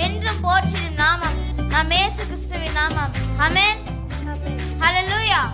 என்றும் போற்றிடும் நாமம். நம் இயேசு கிறிஸ்துவின் நாமம். ஆமென். ஹalleluya.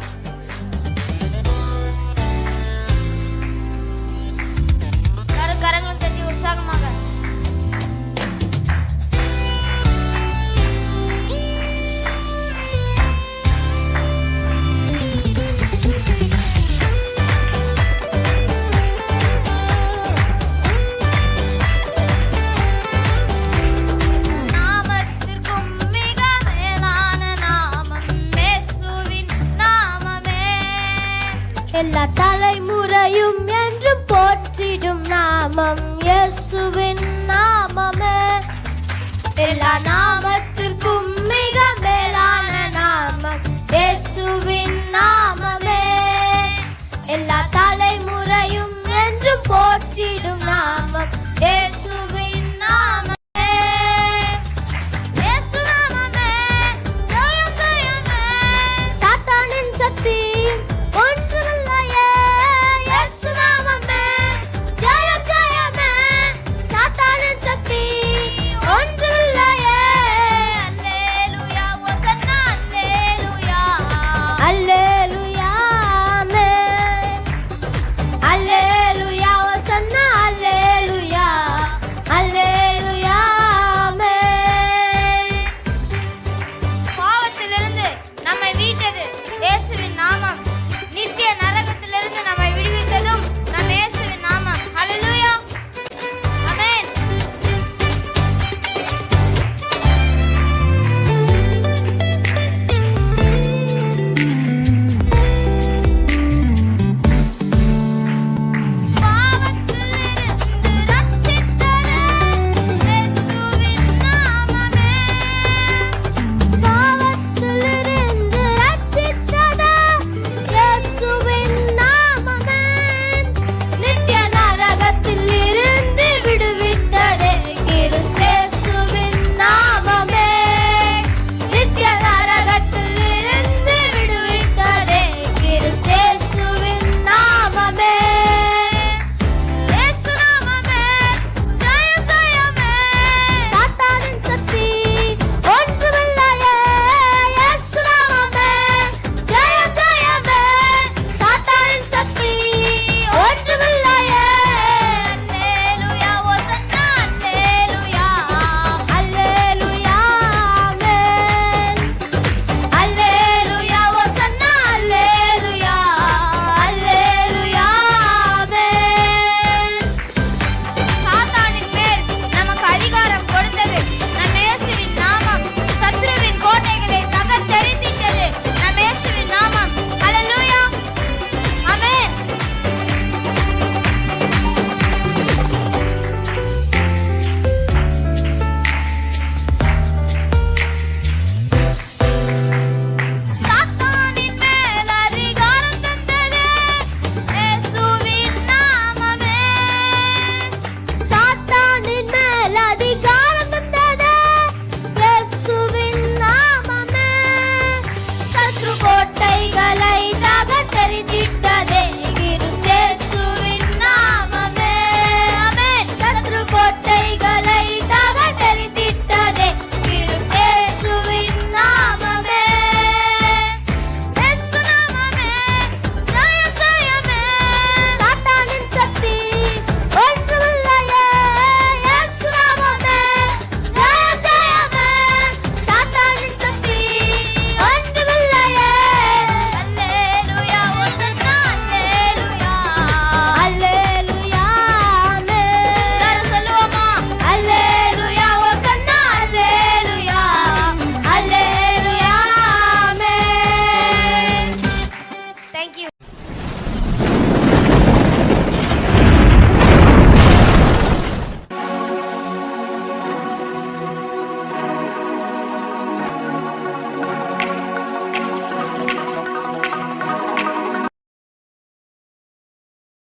எல்லா தலைமுறையும் என்றும் போற்றிடும் நாமம். இயேசுவின் நாமமே. எல்லா நாமத்திற்கும்